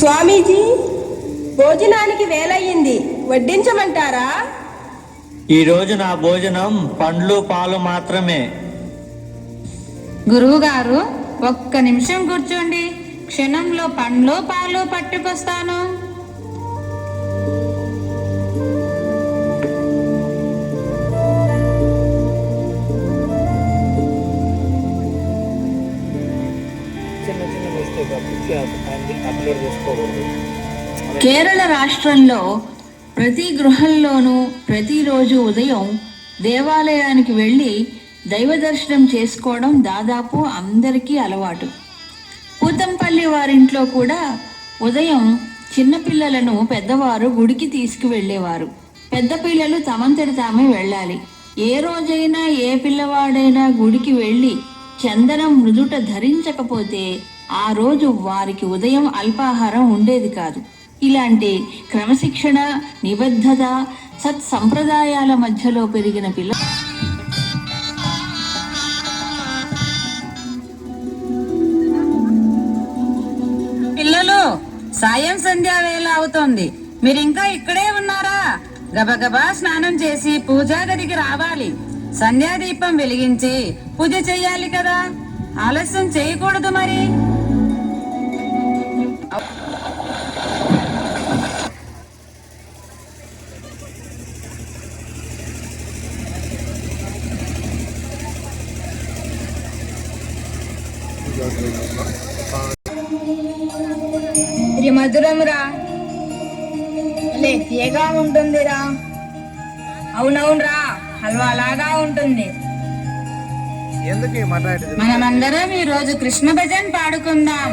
స్వామీజీ భోజనానికి వేలయ్యింది. వడ్డించమంటారా? ఈరోజు నా భోజనం పండ్లు పాలు మాత్రమే. గురువుగారు ఒక్క నిమిషం కూర్చోండి. క్షణంలో పండ్లు పాలు పట్టుకొస్తాను. చేసుకోకూడదు. కేరళ రాష్ట్రంలో ప్రతి గృహంలోనూ ప్రతిరోజు ఉదయం దేవాలయానికి వెళ్ళి దైవ దర్శనం చేసుకోవడం దాదాపు అందరికీ అలవాటు. పూతంపల్లి వారింట్లో కూడా ఉదయం చిన్నపిల్లలను పెద్దవారు గుడికి తీసుకువెళ్ళేవారు. పెద్ద పిల్లలు తమంతటి తామే వెళ్ళాలి. ఏ రోజైనా ఏ పిల్లవాడైనా గుడికి వెళ్ళి చందనం మృదుట ధరించకపోతే ఆ రోజు వారికి ఉదయం అల్పాహారం ఉండేది కాదు. ఇలాంటి క్రమశిక్షణ నిబద్ధత సత్సంప్రదాయాల మధ్యలో పెరిగిన పిల్ల పిల్లలు సాయం సంధ్యా వేళ అవుతోంది. మీరు ఇంకా ఇక్కడే ఉన్నారా? గబగబా స్నానం చేసి పూజా గదికి రావాలి. సంధ్యాదీపం వెలిగించి పూజ చెయ్యాలి కదా. ఆలస్యం చేయకూడదు మరి. ఇది మధురంరా లే తీయగా ఉంటుందిరా. అవునవునరా హల్వా లాగా ఉంటుంది మనమందరం ఈ రోజు కృష్ణ భజన్ పాడుకుందాం.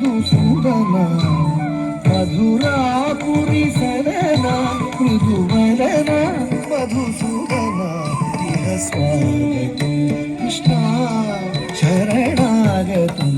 మధుసూదన మధురాపురి సదన మృదువదన మధుసూదన ఇహ స్వాగతం కృష్ణ శరణాగతం.